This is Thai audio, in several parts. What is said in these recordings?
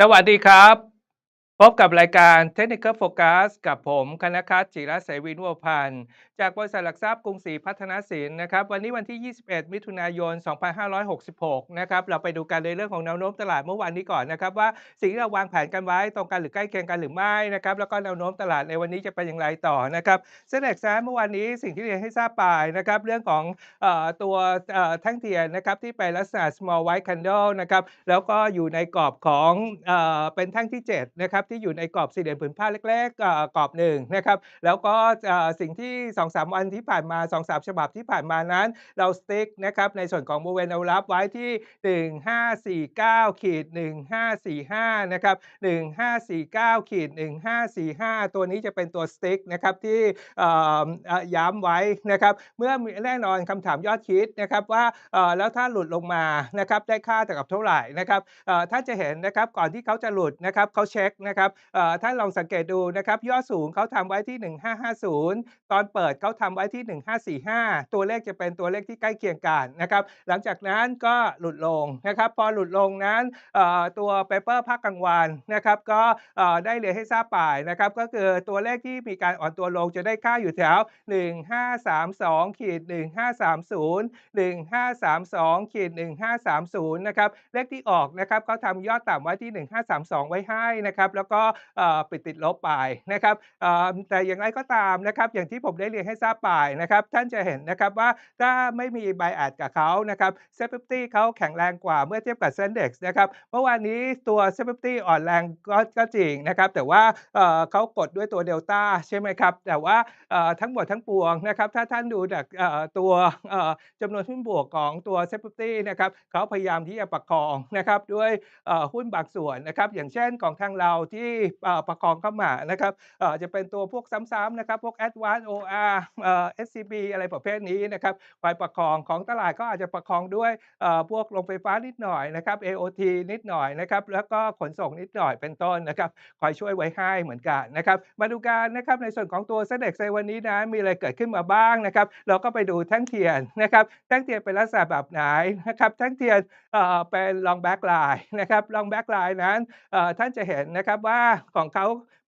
สวัสดีครับ พบกับรายการ Technical Focus กับผมคณคัตจิระเสวินุวพันธ์ จากบริษัทหลักทรัพย์กรุงศรีพัฒนสินนะครับ วันนี้วันที่ 21 มิถุนายน 2566 นะครับ เราไปดูกันในเรื่องของแนวโน้มตลาดเมื่อวานนี้ก่อนนะครับ ว่าสิ่งที่เราวางแผนกันไว้ตรงกันหรือใกล้เคียงกันหรือไม่นะครับ แล้วก็แนวโน้มตลาดในวันนี้จะเป็นอย่างไรต่อนะครับเซ็นเด็กซ์เมื่อวานนี้สิ่งที่เรียนให้ทราบไปนะครับ เรื่องของออตัวแท่งเทียนนะครับที่เป็นลักษณะ small white candle นะครับ แล้วก็อยู่ในกรอบของเอ่อเป็นแท่งที่7นะครับที่อยู่ในกรอบสี่เหลี่ยมผืนผ้าเล็กๆกรอบหนึ่งนะครับแล้วก็สิ่งที่2-3วันที่ผ่านมา2-3ฉบับที่ผ่านมานั้น เราสติ๊กนะครับในส่วนของบริเวณแนวรับไว้ที่ 1549ขีด1545นะครับ1549ขีด1545 ตัวนี้จะเป็นตัวสติ๊กนะครับที่ย้ำไว้นะครับเมื่อมีแน่นอนคำถามยอดฮิตนะครับว่าแล้วถ้าหลุดลงมานะครับได้ค่าเท่ากับเท่าไหร่นะครับท่านจะเห็นนะครับก่อนที่เขาจะหลุดนะครับเขาเช็คนะครับท่านลองสังเกตดูนะครับยอดสูงเขาทำไว้ที่ 1550 ตอนเปิดเขาทำไว้ที่ 1545 ตัวเลขจะเป็นตัวเลขที่ใกล้เคียงกันนะครับหลังจากนั้นก็หลุดลงนะครับพอหลุดลงนั้นตัวเปเปอร์ภาคกลางวันนะครับก็ได้เรียนให้ทราบไปนะครับก็คือตัวเลขที่มีการอ่อนตัวลงจะได้ค่าอยู่แถว 1532ขีด1530 1532ขีด1530นะครับเลขที่ออกนะครับเขาทำยอดต่ำไว้ที่ 1532 ไว้ให้นะครับแล้วก็เอ่อปิดติดลบไปนะครับแต่อย่างไรก็ตามนะครับอย่างที่ผมได้เรียนให้ทราบไปนะครับท่านจะเห็นนะครับว่าถ้าไม่มีไบแอดกับเขานะครับเซฟตี้เขาแข็งแรงกว่าเมื่อเทียบกับเซนเด็กซ์นะครับเมื่อวานนี้ตัวเซฟตี้อ่อนแรงก็ก็จริงนะครับแต่ว่าเขากดด้วยตัวเดลต้าใช่ไหมครับ แต่ว่าทั้งหมดทั้งปวงนะครับถ้าท่านดูจากตัวจำนวนหุ้นบวกของตัวเซฟตี้นะครับเขาพยายามที่จะประคองนะครับด้วยหุ้นบางส่วนนะครับอย่างเช่นของทางเราที่ประคองเข้ามานะครับจะเป็นตัวพวกซ้ำๆนะครับพวก Advance OR เอ่อ SCB อะไรประเภทนี้นะครับคอยประคองของตลาดก็อาจจะประคองด้วยพวกโรงไฟฟ้านิดหน่อยนะครับ AOT นิดหน่อยนะครับแล้วก็ขนส่งนิดหน่อยเป็นต้นนะครับคอยช่วยไว้ให้เหมือนกันนะครับมาดูกันนะครับในส่วนของตัวเซ็นเด็กในวันนี้นะมีอะไรเกิดขึ้นมาบ้างนะครับเราก็ไปดูแท่งเทียนนะครับแท่งเทียนเป็นลักษณะแบบไหนนะครับแท่งเทียนเป็น long back line นะครับ long back line นั้นท่านจะเห็นนะครับว่าของเขา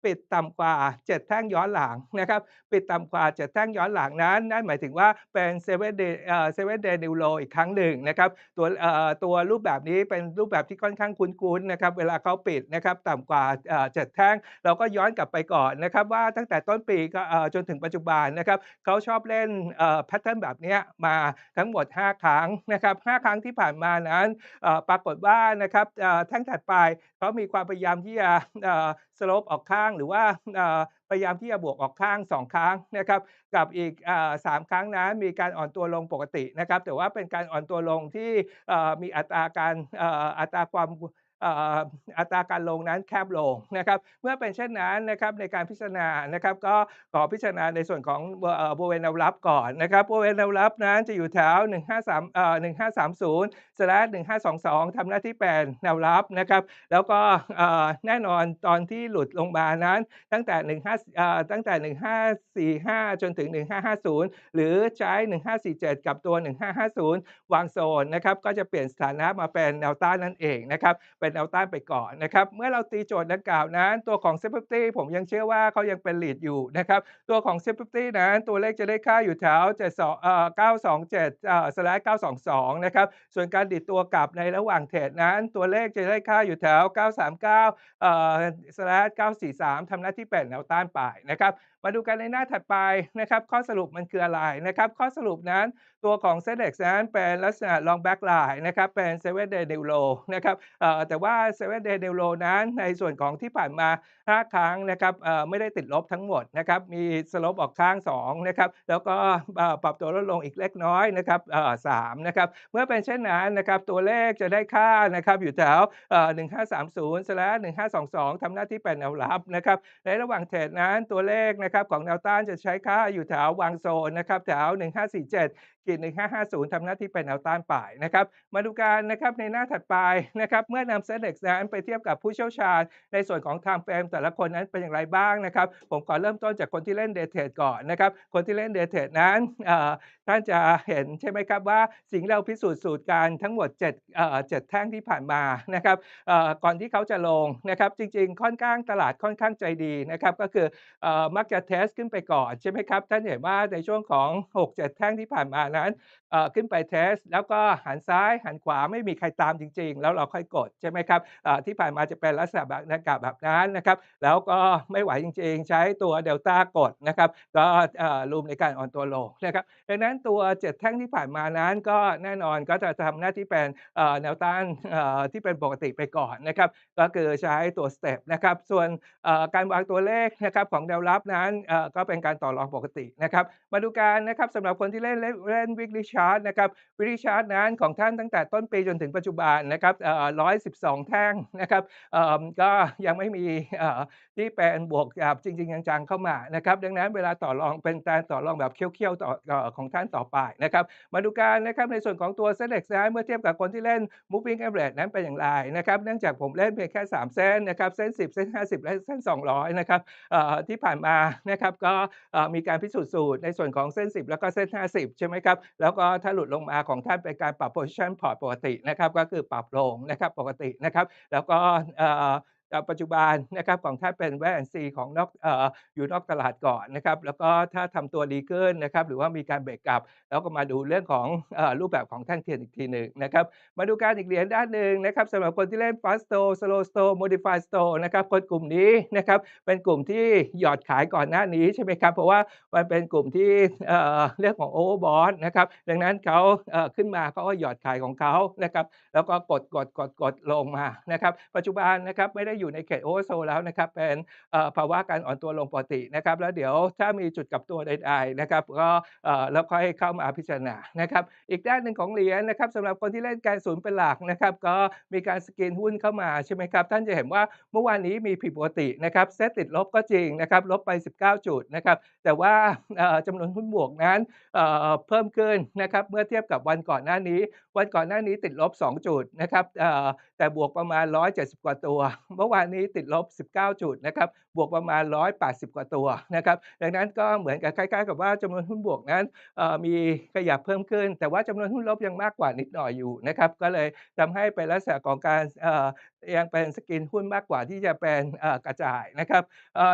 ปิดต่ำกว่า 7 แท่งย้อนหลังนะครับปิดต่ำกว่า 7 แท่งย้อนหลังนั้น นั่นหมายถึงว่าเป็น7 day เอ่อ7 day new low อีกครั้งหนึ่งนะครับตัวตัวรูปแบบนี้เป็นรูปแบบที่ค่อนข้างคุ้นๆนะครับเวลาเขาปิดนะครับต่ำกว่าเอ่อ7แท่ง เราก็ย้อนกลับไปก่อนนะครับว่าตั้งแต่ต้นปีก็จนถึงปัจจุบันนะครับเขาชอบเล่นแพทเทิร์นแบบนี้มาทั้งหมด 5 ครั้งนะครับ5ครั้งที่ผ่านมานั้นปรากฏว่านะครับแท่งถัดไปเขามีความพยายามที่จะสโลปออกข้างหรือว่าพยายามที่จะบวกออกข้าง 2 ครั้งนะครับกับอีกสามครั้งนั้นมีการอ่อนตัวลงปกตินะครับแต่ว่าเป็นการอ่อนตัวลงที่มีอัตราการอัตราความ อัตราการลงนั้นแคบลงนะครับเมื่อเป็นเช่นนั้นนะครับในการพิจารณานะครับก็ขอพิจารณาในส่วนของบริเวณแนวรับก่อนนะครับบริเวณแนวรับนั้นจะอยู่แถว 153เอ่อ1530 slash 1522ทำหน้าที่เป็นแนวรับนะครับแล้วก็แน่นอนตอนที่หลุดลงมานั้นตั้งแต่ 15เอ่อตั้งแต่ 1545 จนถึง 1550 หรือใช้ 1547 กับตัว 1550 วางโซนนะครับก็จะเปลี่ยนสถานะมาเป็นแนวต้านนั่นเองนะครับเป็นแนวต้านไปก่อนนะครับเมื่อเราตีโจทย์ดังกล่าวนั้น ตัวของ s e f t y ผมยังเชื่อว่าเขายังเป็น lead อยู่นะครับตัวของ s e f t y นั้นตัวเลขจะได้ค่าอยู่แถว72เอ่อ927เอ่อ slash 922นะครับส่วนการดิดตัวกลับในระหว่างเทรดนั้น ตัวเลขจะได้ค่าอยู่แถว 939เอ่อ slash 943ทำหน้าที่เป็นแนวต้านไปนะครับมาดูกันในหน้าถัดไปนะครับข้อสรุปมันคืออะไรนะครับข้อสรุปนั้นตัวของ s e d e x นั้นเป็นลักษณะ long back line นะครับเป็น7 day new low นะครับเอ่อแต่ว่า7 day new low นั้น ในส่วนของที่ผ่านมา 5 ครั้งนะครับไม่ได้ติดลบทั้งหมดนะครับมีสลบออกข้าง2นะครับแล้วก็ปรับตัวลดลงอีกเล็กน้อยนะครับเอ่อ3นะครับเมื่อเป็นเช่นนั้นนะครับตัวเลขจะได้ค่านะครับอยู่แถวเอ่อ1530 slash 1522ทำหน้าที่เป็นแนวรับนะครับในระหว่างเทรดนั้นตัวเลขนะครับของแนวต้านจะใช้ค่าอยู่แถววางโซนนะครับแถว1547ขีด 1550ทำหน้าที่เป็นแนวต้านป่ายนะครับมาดูการนะครับในหน้าถัดไปนะครับเมื่อนำ SETEX นั้นไปเทียบกับผู้เชี่ยวชาญ ในส่วนของ Time Frame แต่ละคนนั้นเป็นอย่างไรบ้างนะครับผมขอเริ่มต้นจากคนที่เล่น Day Trade ก่อนนะครับคนที่เล่น Day Trade นั้นท่านจะเห็นใช่ไหมครับว่าสิ่งเราพิสูจน์สูตรกันทั้งหมด7เอ่อ7แท่งที่ผ่านมานะครับก่อนที่เขาจะลงนะครับจริงๆ ค่อนข้างตลาดค่อนข้างใจดีนะครับก็คืออมักจะเทสขึ้นไปก่อนใช่ไหมครับท่านเห็นว่าในช่วงของ 6-7 แท่งที่ผ่านมานั้นขึ้นไปเทส แล้วก็หันซ้ายหันขวาไม่มีใครตามจริง ๆ แล้วเราค่อยกดใช่ไหมครับที่ผ่านมาจะเป็นลักษณะแบบนั้นกับแบบนั้นนะครับ แล้วก็ไม่ไหวจริง ๆ ใช้ตัวเดลต้ากดนะครับก็รูมในการอ่อนตัวลงนะครับดังนั้นตัว 7 แท่งที่ผ่านมานั้นก็แน่นอนก็จะทำหน้าที่เป็นเอ่อแนวต้านที่เป็นปกติไปก่อนนะครับก็คือใช้ตัวสเต็ปนะครับส่วนการวางตัวเลขนะครับของแนวรับนั้นก็เป็นการต่อรองปกตินะครับมาดูการนะครับสำหรับคนที่เล่นเล่น่นวิกฤชาร์ดนะครับวิกฤชาร์ดนั้นของท่านตั้งแต่ต้นปีจนถึงปัจจุบันนะครับร้อยสิบสองแท่งนะครับก็ยังไม่มีที่เป็นบวกแบบจริง ๆ จังๆเข้ามานะครับดังนั้นเวลาต่อรองเป็นการต่อรองแบบเคี่ยวๆต่อของท่านต่อไปนะครับมาดูการนะครับในส่วนของตัว SETEX นั้นเมื่อเทียบกับคนที่เล่น moving average นั้นเป็นอย่างไรนะครับเนื่องจากผมเล่นเพียงแค่ 3 เส้นนะครับเส้น 10 เส้น 50 และเส้น 200 นะครับที่ผ่านมานะครับก็มีการพิสูจน์สูตรในส่วนของเส้น 10 แล้วก็เส้น 50 ใช่ไหมครับ แล้วก็ถ้าหลุดลงมาของท่านเป็นการปรับ position port ปกตินะครับก็คือปรับลงนะครับปกตินะครับแล้วก็ ปัจจุบันนะครับของท่านเป็น Wait and See ของนอกเอ่ออยู่นอกตลาดก่อนนะครับแล้วก็ถ้าทำตัวดีขึ้นนะครับหรือว่ามีการเบรกกลับ แล้วก็มาดูเรื่องของอรูปแบบของแท่งเทียนอีกทีหนึ่งนะครับมาดูการอีกเหรียญด้านหนึ่งนะครับสำหรับคนที่เล่น Fast Store Slow Store Modified Store นะครับคนกลุ่มนี้นะครับเป็นกลุ่มที่หยอดขายก่อนหน้านี้ใช่ไหมครับเพราะว่ามันเป็นกลุ่มที่เอ่อเรื่องของ Overbought นะครับดังนั้นเขาเอ่อขึ้นมาเขาก็หยอดขายของเขานะครับแล้วก็กดกดกดกดลงมานะครับปัจจุบันนะครับไม่ได้อยู่ในเขต Oversold แล้วนะครับเป็นภาวะการอ่อนตัวลงปกตินะครับแล้วเดี๋ยวถ้ามีจุดกลับตัวใดๆนะครับก็เอ่อแล้วค่อยเข้ามาพิจารณานะครับอีกด้านหนึ่งของเหรียญนะครับสำหรับคนที่เล่นการศูนย์เป็นหลักนะครับก็มีการสกรีนหุ้นเข้ามาใช่ไหมครับท่านจะเห็นว่าเมื่อวานนี้มีผิดปกตินะครับเซตติดลบก็จริงนะครับลบไป 19 จุดนะครับแต่ว่าเอ่อจำนวนหุ้นบวกนั้นเพิ่มขึ้นนะครับเมื่อเทียบกับวันก่อนหน้านี้ วันก่อนหน้านี้ติดลบ 2 จุดนะครับแต่บวกประมาณ 170 กว่าตัวเมื่อวานนี้ติดลบ 19 จุดนะครับบวกประมาณ 180 กว่าตัวนะครับดังนั้นก็เหมือนกับคล้ายๆ กับว่าจำนวนหุ้นบวกนั้นมีขยับเพิ่มขึ้น แต่ว่าจำนวนหุ้นลบยังมากกว่านิดหน่อยอยู่นะครับก็เลยทำให้เป็นลักษณะของการ ยังเป็นสกรีนหุ้นมากกว่าที่จะเป็นกระจายนะครับ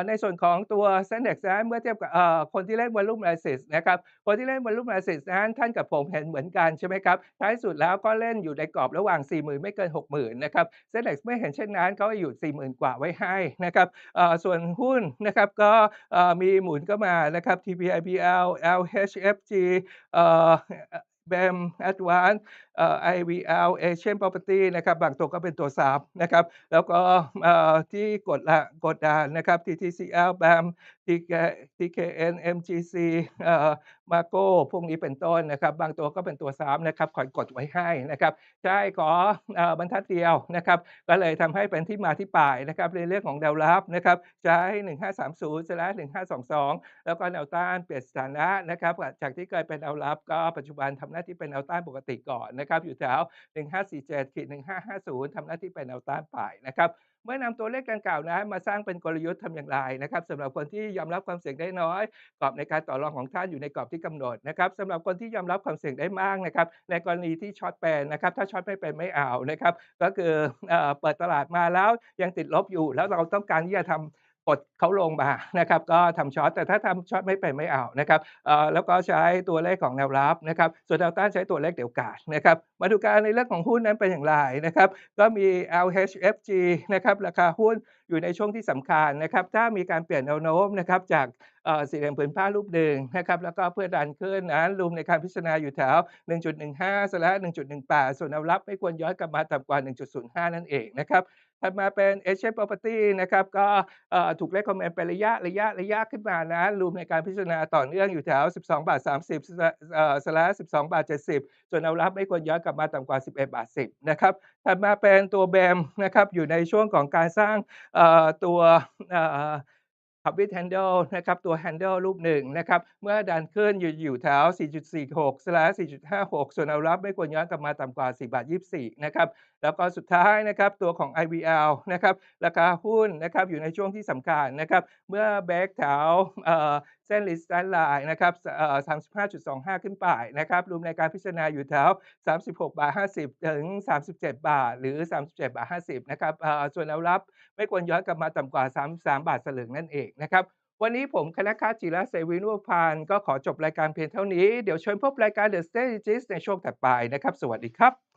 ในส่วนของตัว SENDEX นั้นเมื่อเทียบกับคนที่เล่น Volume Analysis นะครับคนที่เล่น Volume Analysis นั้นท่านกับผมเห็นเหมือนกันใช่ไหมครับท้ายสุดแล้วก็เล่นอยู่ในกรอบระหว่าง 40,000 ไม่เกิน 60,000นะครับ SENDEX ไม่เห็นเช่นนั้นเขาอยู่ 40,000 กว่าไว้ให้นะครับส่วนหุ้นนะครับก็มีหมุนเข้ามานะครับ TPIPL LHFG เอ่อ BEM ADV IVL Asian Property นะครับบางตัวก็เป็นตัวซ้ำนะครับแล้วก็ที่กดละกดดานนะครับ TTCL BEM TKN MGC เอ่อ Mago พวกนี้เป็นต้นนะครับ บางตัวก็เป็นตัวซ้ำนะครับคอยกดไว้ให้นะครับใช่ขอบรรทัดเดียวนะครับ ก็เลยทำให้เป็นที่มาที่ไปนะครับในเรื่องของแนวรับนะครับใช้ 1530 1522 แล้วก็แนวต้านเปลี่ยนสถานะนะครับจากที่เคยเป็นแนวรับก็ปัจจุบันทำหน้าที่เป็นแนวต้านปกติก่อนนะครับ อยู่แถว 1547ขีด1550ทำหน้าที่เป็นแนวต้านไปนะครับ เมื่อนำตัวเลขดังกล่าวนั้นมาสร้างเป็นกลยุทธ์ทำอย่างไรนะครับสำหรับคนที่ยอมรับความเสี่ยงได้น้อย กรอบในการต่อรองของท่านอยู่ในกรอบที่กำหนดนะครับสำหรับคนที่ยอมรับความเสี่ยงได้มากนะครับ ในกรณีที่ช็อตเป็นนะครับ ถ้าช็อตไม่เป็นไม่เอานะครับ ก็คือเอเปิดตลาดมาแล้วยังติดลบอยู่ แล้วเราต้องการที่จะทำก ดเขาลงมานะครับก็ทำช็อตแต่ถ้าทำช็อตไม่เป็นไม่เอานะครับแล้วก็ใช้ตัวเลขของแนวรับนะครับส่วนแนวต้านใช้ตัวเลขเดี่ยวกาดนะครับมาดูการในเรื่องของหุ้นนั้นเป็นอย่างไรนะครับก็มี LHFG นะครับราคาหุ้นอยู่ในช่วงที่สำคัญนะครับถ้ามีการเปลี่ยนแนวโน้มนะครับจากสี่เหลี่ยมผืนผ้ารูปหนึ่งนะครับแล้วก็เพื่อดันขึ้นนะรูมในการพิจารณาอยู่แถว 1.15และ1.18 ส่วนแนวรับไม่ควรย้อนกลับมาต่ำกว่า 1.05 นั่นเองนะครับ มาเป็น Asian Property นะครับก็ถูก recommend เป็นระยะระยะระยะขึ้นมานะรวมในการพิจารณาต่อเนื่องอยู่แถว 12 บาท 30สลับ12 บาท 70ส่วนเอารับไม่ควรย้อนกลับมาต่ำกว่า 11 บาท 10 นะครับถัดมาเป็นตัวแบมนะครับอยู่ในช่วงของการสร้างตัว p u b l i t Handle นะครับตัว Handle รูปหนึ่งนะครับเมื่อดันขึ้นอยู่อยู่แถว 4.46/4.56 ส่วนเอารับไม่ควรย้อนกลับมาต่ำกว่า4.24 นะครับ แล้วก็สุดท้ายนะครับตัวของ IVL นะครับราคาหุ้นนะครับอยู่ในช่วงที่สำคัญนะครับเมื่อแบกแถว เส้น Resistance Line นะครับเอ่อ35.25ขึ้นไปนะครับรวมในการพิจารณาอยู่แถว36.50ถึง37บาท หรือ37.50นะครับเอ่อส่วนแนวรับไม่ควรย้อนกลับมาต่ำกว่า33บาทสลึงนั่นเองนะครับวันนี้ผมคณกจิระเสวีนุพันธ์ก็ขอจบรายการเพียงเท่านี้ เดี๋ยวเชิญพบรายการ The Strategist ในช่วงถัดไปนะครับ สวัสดีครับ